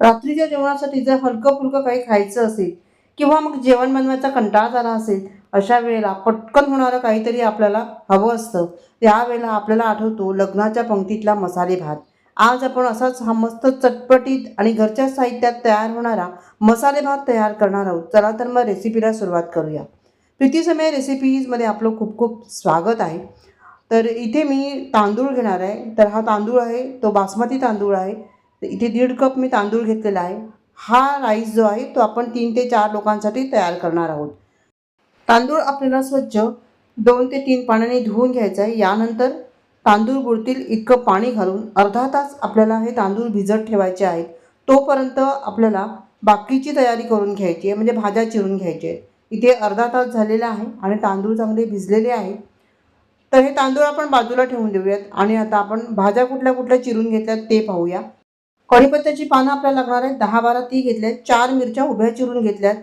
रात्रीच्या जेवणासाठी जर हलकं फुलकं काही खायचं असेल किंवा मग जेवण बनवायचा कंटाळा झाला असेल अशा वेळेला पटकन होणारं काहीतरी आपल्याला हवं असतं. त्यावेळेला आपल्याला आठवतो लग्नाच्या पंक्तीतला मसाले भात. आज आपण असाच हा मस्त चटपटीत आणि घरच्या साहित्यात तयार होणारा मसाले भात तयार करणार आहोत. चला तर मग रेसिपीला सुरुवात करूया. प्रीती समय रेसिपीजमध्ये आपलं खूप खूप स्वागत आहे. तर इथे मी तांदूळ घेणार आहे. तर हा तांदूळ आहे तो बासमती तांदूळ आहे. इथे दीड कप मी तांदूळ घेतलेला आहे. हा राईस जो आहे तो आपण तीन ते चार लोकांसाठी तयार करणार आहोत. तांदूळ आपल्याला स्वच्छ दोन ते तीन पाण्याने धुवून घ्यायचं आहे. यानंतर तांदूळ बुडतील इतकं पाणी घालून अर्धा तास आपल्याला हे तांदूळ भिजत ठेवायचे आहेत. तोपर्यंत आपल्याला बाकीची तयारी करून घ्यायची आहे म्हणजे भाज्या चिरून घ्यायच्या आहेत. इथे अर्धा तास झालेला आहे आणि तांदूळ चांगले भिजलेले आहे. तर हे तांदूळ आपण बाजूला ठेवून देऊयात आणि आता आपण भाज्या कुठल्या कुठल्या चिरून घेतल्यात ते पाहूया. कढीपत्त्याची पानं आपल्याला लागणार आहेत. दहा बारा ती घेतल्यात. चार मिरच्या उभ्या चिरून घेतल्यात.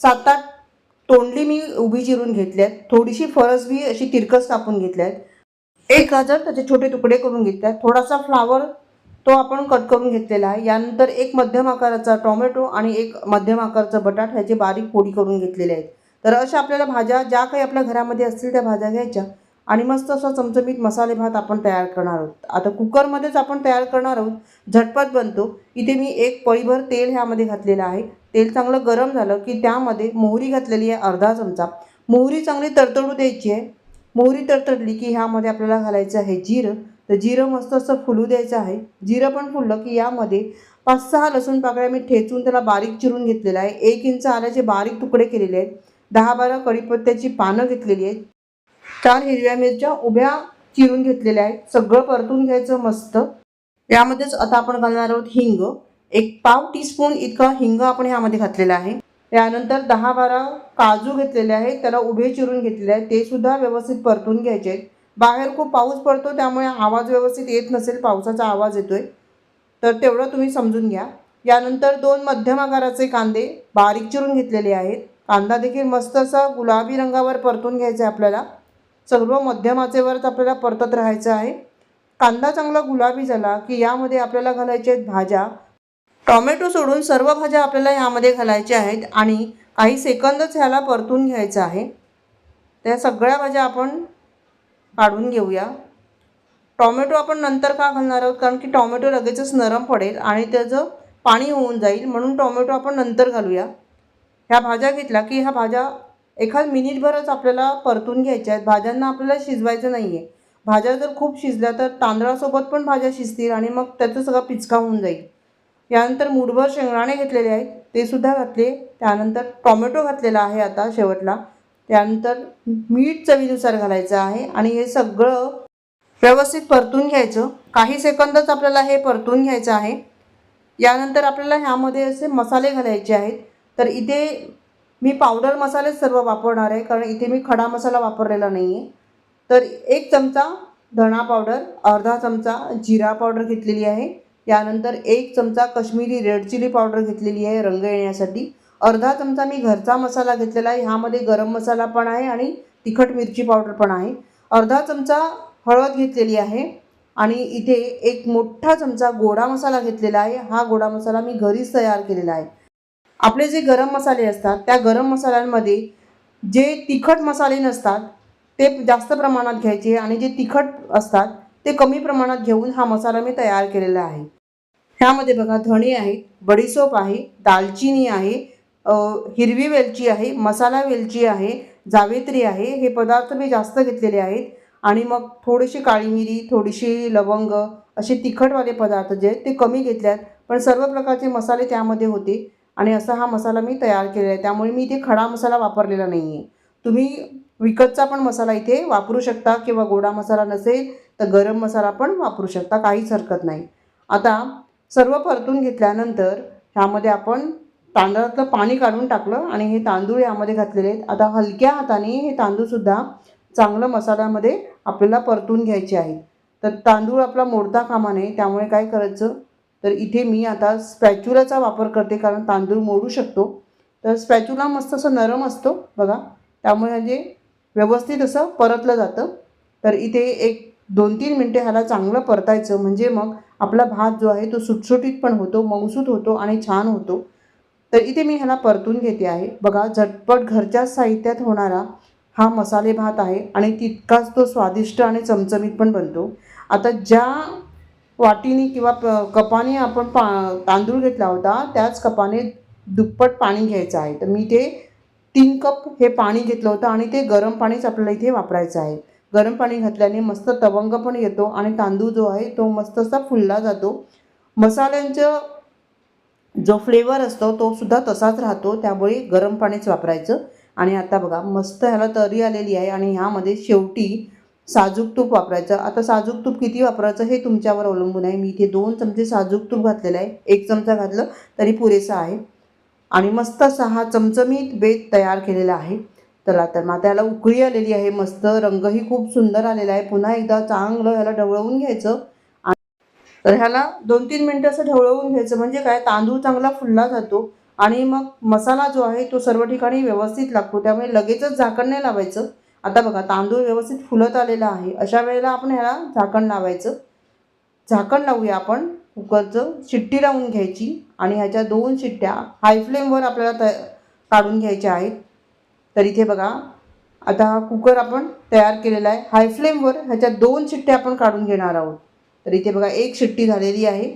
सात आठ तोंडली मी उभी चिरून घेतल्यात. थोडीशी फरसबी अशी तिरकस कापून घेतल्यात. एक गाजर त्याचे छोटे तुकडे करून घेतल्यात. थोडासा फ्लावर तो आपण कट करून घेतलेला आहे. यानंतर एक मध्यम आकाराचा टोमॅटो आणि एक मध्यम आकाराचा बटाट ह्याचे बारीक फोडी करून घेतलेले आहेत. तर अशा आपल्याला भाज्या ज्या काही आपल्या घरामध्ये असतील त्या भाज्या घ्यायच्या. आणि मस्त असा चमचमीत मसाले भात आपण तयार करणार आहोत. आता कुकरमध्येच आपण तयार करणार आहोत. झटपट बनतो. इथे मी एक पळीभर तेल ह्यामध्ये घातलेलं आहे. तेल चांगलं गरम झालं की त्यामध्ये मोहरी घातलेली आहे अर्धा चमचा. मोहरी चांगली तडतडू द्यायची आहे. मोहरी तडतडली की ह्यामध्ये आपल्याला घालायचं आहे जिरं. तर जिरं मस्त असं फुलू द्यायचं आहे. जिरं पण फुललं की यामध्ये पाच सहा लसूण पाकळ्या मी ठेचून त्याला बारीक चिरून घेतलेलं आहे. एक इंच आल्याचे बारीक तुकडे केलेले आहेत. दहा बारा कढीपत्त्याची पानं घेतलेली आहेत. चार हिरव्या मिरच्या उभ्या चिरून घेतलेल्या आहेत. सगळं परतून घ्यायचं मस्त. यामध्येच आता आपण घालणार आहोत हिंग. एक पाव टीस्पून इतका हिंग आपण ह्यामध्ये घातलेला आहे. त्यानंतर दहा बारा काजू घेतलेले आहेत. त्याला उभे चिरून घेतलेले आहेत. ते सुद्धा व्यवस्थित परतून घ्यायचे आहेत. बाहेर खूप पाऊस पडतो त्यामुळे आवाज व्यवस्थित येत नसेल. पावसाचा आवाज येतोय. तर तेवढं तुम्ही समजून घ्या. यानंतर दोन मध्यम आकाराचे कांदे बारीक चिरून घेतलेले आहेत. कांदा देखील मस्त असा गुलाबी रंगावर परतून घ्यायचा आहे आपल्याला. सर्व मध्यम आचेवरच आपल्याला परतत राहायचं आहे. कांदा चांगला गुलाबी झाला की यामध्ये आपल्याला घालायचे आहेत भाज्या. टॉमॅटो सोडून सर्व भाज्या आपल्याला ह्यामध्ये घालायच्या आहेत आणि काही सेकंदच ह्याला परतून घ्यायचं आहे. त्या सगळ्या भाज्या आपण काढून घेऊया. टॉमॅटो आपण नंतर का घालणार आहोत? कारण की टॉमॅटो लगेचच नरम पडेल आणि त्याचं पाणी होऊन जाईल. म्हणून टॉमॅटो आपण नंतर घालूया. ह्या भाज्या घेतल्या की ह्या भाज्या एखाद मिनिटभरच आपल्याला परतून घ्यायच्या आहेत. भाज्यांना आपल्याला शिजवायचं नाही आहे भाज्या जर खूप शिजल्या तर तांदळासोबत पण भाज्या शिजतील आणि मग त्याचं सगळं पिचका होऊन जाईल. यानंतर मुठभर शेंगदाणे घेतलेले आहेत. ते सुद्धा घातले. त्यानंतर टॉमॅटो घातलेला आहे आता शेवटला. त्यानंतर मीठ चवीनुसार घालायचं आहे आणि हे सगळं व्यवस्थित परतून घ्यायचं. काही सेकंदच आपल्याला हे परतून घ्यायचं आहे. यानंतर आपल्याला ह्यामध्ये असे मसाले घालायचे आहेत. तर इथे मी पावडर मसाले सर्व वापरणार आहे कारण इथे मी खडा मसाला वापरलेला नाही आहे तर एक चमचा धणा पावडर अर्धा चमचा जिरा पावडर घेतलेली आहे. त्यानंतर एक चमचा कश्मीरी रेड चिली पावडर घेतलेली आहे रंग येण्यासाठी. अर्धा चमचा मी घरचा मसाला घेतलेला आहे ह्यामध्ये गरम मसाला पण आहे आणि तिखट मिरची पावडर पण आहे. अर्धा चमचा हळद घेतलेली आहे आणि इथे एक मोठा चमचा गोडा मसाला घेतलेला आहे. हा गोडा मसाला मी घरीच तयार केलेला आहे. आपले जे गरम मसाले असतात त्या गरम मसाल्यांमध्ये जे तिखट मसाले नसतात ते जास्त प्रमाणात घ्यायचे आणि जे तिखट असतात ते कमी प्रमाणात घेऊन हा मसाला मी तयार केलेला आहे. ह्यामध्ये बघा धणे आहे बडीसोप आहे दालचिनी आहे हिरवी वेलची आहे मसाला वेलची आहे जावेत्री आहे हे पदार्थ मी जास्त घेतलेले आहेत. आणि मग थोडीशी काळी मिरी थोडीशी लवंग असे तिखटवाले पदार्थ जे आहेत ते कमी घेतले आहेत पण सर्व प्रकारचे मसाले त्यामध्ये होते. आणि असा हा मसाला मी तयार केलेला आहे. त्यामुळे मी इथे खडा मसाला वापरलेला नाही आहे तुम्ही विकतचा पण मसाला इथे वापरू शकता किंवा गोडा मसाला नसेल तर गरम मसाला पण वापरू शकता काहीच हरकत नाही. आता सर्व परतून घेतल्यानंतर ह्यामध्ये आपण तांदळातलं पाणी काढून टाकलं आणि हे तांदूळ यामध्ये घातलेले आहेत. आता हलक्या हाताने हे तांदूळसुद्धा चांगलं मसाल्यामध्ये आपल्याला परतून घ्यायचे आहेत. तर तांदूळ आपला मोडता कामा नये त्यामुळे काय करायचं? तर इथे मी आता स्पॅच्युलाचा वापर करते कारण तांदूळ मोडू शकतो. तर स्पॅच्युला मस्त असं नरम असतो बघा. त्यामुळे म्हणजे व्यवस्थित असं परतलं जातं. तर इथे एक दोन तीन मिनटे ह्याला चांगलं परतायचं. म्हणजे मग आपला भात जो आहे तो सुटसुटीत पण होतो मऊसूत होतो आणि छान होतो. तर इथे मी ह्याला परतून घेते आहे. बघा झटपट घरच्याच साहित्यात होणारा हा मसाले भात आहे आणि तितकाच तो स्वादिष्ट आणि चमचमीत पण बनतो. आता ज्या वाटीने किंवा प कपाने आपण पा तांदूळ घेतला होता त्याच कपाने दुप्पट पाणी घ्यायचं आहे. तर मी ते तीन कप हे पाणी घेतलं होतं आणि ते गरम पाणीच आपल्याला इथे वापरायचं आहे. गरम पाणी घातल्याने मस्त तवंग पण येतो आणि तांदूळ जो आहे तो मस्त असा फुलला जातो. मसाल्यांचं जो फ्लेवर असतो तो सुद्धा तसाच राहतो त्यामुळे गरम पाणीच वापरायचं. आणि आता बघा मस्त ह्याला तरी आलेली आहे आणि ह्यामध्ये शेवटी साजूक तूप वापरायचं. आता साजूक तूप किती वापरायचं हे तुमच्यावर अवलंबून आहे. मी इथे दोन चमचे साजूक तूप घातलेलं आहे. एक चमचा घातलं तरी पुरेसा आहे. आणि मस्त असा हा चमचमीत बेत तयार केलेला आहे. चला तर मग त्याला उकळी आलेली आहे. मस्त रंगही खूप सुंदर आलेला आहे. पुन्हा एकदा चांगलं ह्याला ढवळवून घ्यायचं. आणि तर ह्याला दोन तीन मिनटं असं ढवळवून घ्यायचं. म्हणजे काय? तांदूळ चांगला फुलला जातो. आणि मग मसाला जो आहे तो सर्व ठिकाणी व्यवस्थित लागतो. त्यामुळे लगेचच झाकण नाही लावायचं. आता बघा तांदूळ व्यवस्थित फुलत आलेला आहे. अशा वेळेला आपण ह्याला झाकण लावायचं. झाकण लावूया आपण. कुकरचं शिट्टी लावून घ्यायची आणि ह्याच्या दोन शिट्ट्या हाय फ्लेमवर आपल्याला त काढून घ्यायच्या आहेत. तर इथे बघा आता हा कुकर आपण तयार केलेला आहे. हाय फ्लेमवर ह्याच्या दोन शिट्ट्या आपण काढून घेणार आहोत. तर इथे बघा एक शिट्टी झालेली आहे.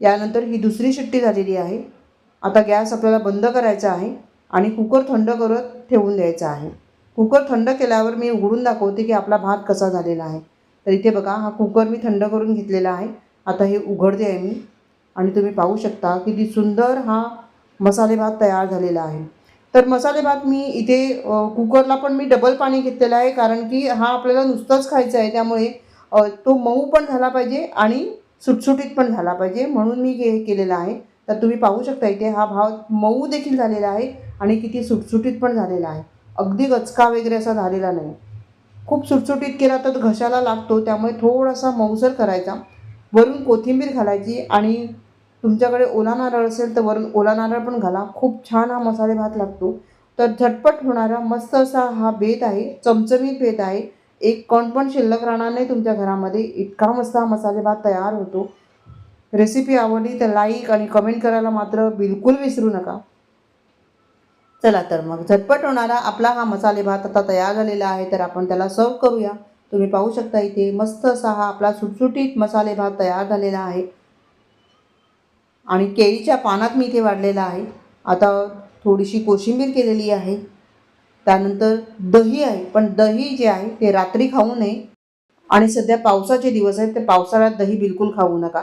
यानंतर ही दुसरी शिट्टी झालेली आहे. आता गॅस आपल्याला बंद करायचा आहे आणि कुकर थंड करत ठेवून द्यायचा आहे. कुकर थंड केल्यावर मी उघडून दाखवते की आपला भात कसा झालेला आहे. तर इथे बघा हा कुकर मी थंड करून घेतलेला आहे. आता हे उघडते आहे मी. आणि तुम्ही पाहू शकता किती सुंदर हा मसाले भात तयार झालेला आहे. तर मसाले भात मी इथे कुकरला पण मी डबल पाणी घेतलेलं आहे. कारण की हा आपल्याला नुसताच खायचा आहे. त्यामुळे तो मऊ पण झाला पाहिजे आणि सुटसुटीत पण झाला पाहिजे. म्हणून मी हे केलेलं आहे. तर तुम्ही पाहू शकता इथे हा भात मऊ देखील झालेला आहे. आणि किती सुटसुटीत पण झालेला आहे. अगदी गचका वगैरे असा झालेला नाही. खूप सुटसुटीत केला तर घशाला लागतो त्यामुळे थोडासा मऊसर करायचा. वरून कोथिंबीर घालायची आणि तुमच्याकडे ओला नारळ असेल तर वरून ओला नारळ पण घाला. खूप छान हा मसाले भात लागतो. तर झटपट होणारा मस्त असा हा बेत आहे चमचमीत बेत आहे. एक कण पण शिल्लक राहणार नाही तुमच्या घरामध्ये. इतका मस्त हा मसाले भात तयार होतो. रेसिपी आवडली तर लाईक आणि कमेंट करायला मात्र बिलकुल विसरू नका. चला तर मग झटपट होणारा आपला हा मसाले भात आता तयार झालेला आहे तर आपण त्याला सर्व करूया. तुम्ही पाहू शकता इथे मस्त असा हा आपला सुटसुटीत मसाले भात तयार झालेला आहे. आणि केळीच्या पानात मी इथे वाढलेला आहे. आता थोडीशी कोशिंबीर केलेली आहे. त्यानंतर दही आहे पण दही जे आहे ते रात्री खाऊ नये. आणि सध्या पावसाचे दिवस आहेत ते पावसाळ्यात दही बिलकुल खाऊ नका.